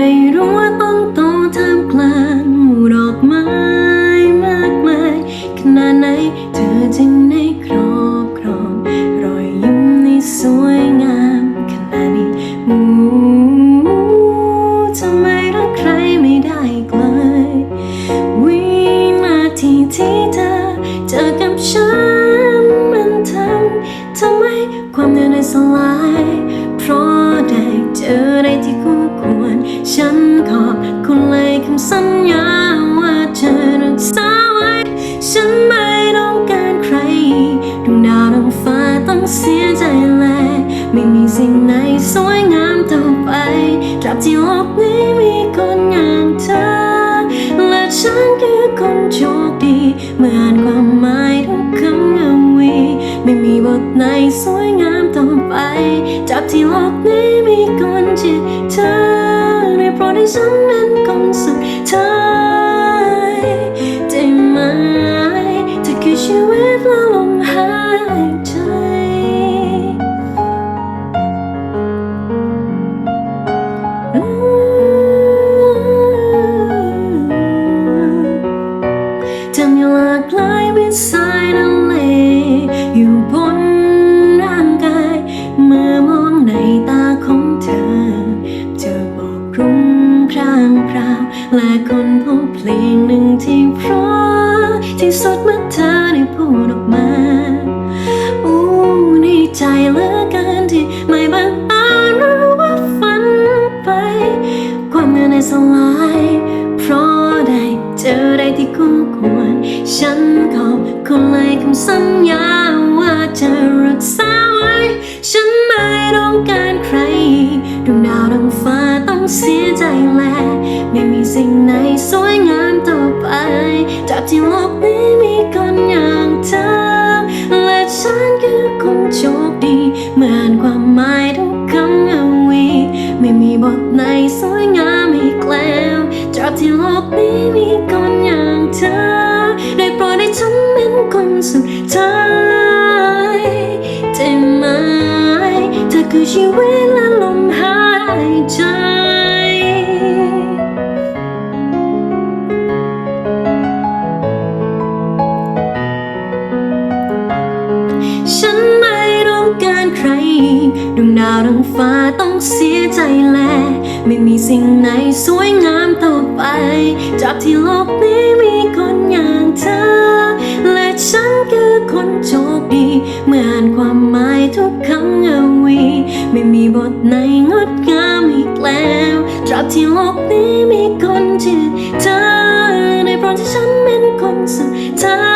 ไม่รู้ว่าต้องโตท่ามกลางหมู่ดอกไม้มากมายขนาดไหนเธอจึงได้ครอบครองรอยยิ้มในสวยงามขนาดนี้อู้ทำไมรักใครไม่ได้ไกลวินาทีที่เธอเจอกับฉันมันทำทำไมความเหนื่อยสลาย สิ่งไหนสวยงามต่อไปตราบที่โลกนี้มีคนอย่างเธอ และฉันคือคนโชคดี เมื่ออ่านความหมายทุกคำกวี ไม่มีบทไหนสวยงามต่อไปจาบที่โลกนี้มีคนที่เธอในโปรดให้ฉันเป็น พรางพราวและคนพบเพลงหนึ่งที่เพราะที่สุดเมื่อเธอได้พูดออกมาอู้ดีใจเหลือเกินที่ไม่บังอาจรู้ว่าฝันไป ความเหนื่อยในสลาย เพราะได้เจอได้ที่คู่ควร ฉันขอบคุณเลยคำสัญญาว่าจะรักษาไว้ ฉันไม่ต้องการใครดวงดาวดวงฟ้าต้องเสียใจ สิ่งไหนสวยงามต่อไป จากที่โลกนี้มีคนอย่างเธอ และฉันคือคนโชคดี เมื่ออ่านความหมายทุกคำกวี ไม่มีบทไหนสวยงามอีกแล้วจากที่โลกนี้มีคนอย่างเธอ ได้โปรดให้ฉันเป็นคนสุดท้ายได้ไหมเธอคือชีวิตและลมหายใจ ดวงดาวดวงฟ้าต้องเสียใจแล ไม่มีสิ่งไหนสวยงามต่อไป จากที่โลกนี้มีคนอย่างเธอ และฉันคือคนโชคดี เมื่ออ่านความหมายทุกคำกวี ไม่มีบทไหนงดงามอีกแล้วตราบที่โลกนี้มีคนชื่อเธอในโปรดที่ฉันเป็นคนสุดท้าย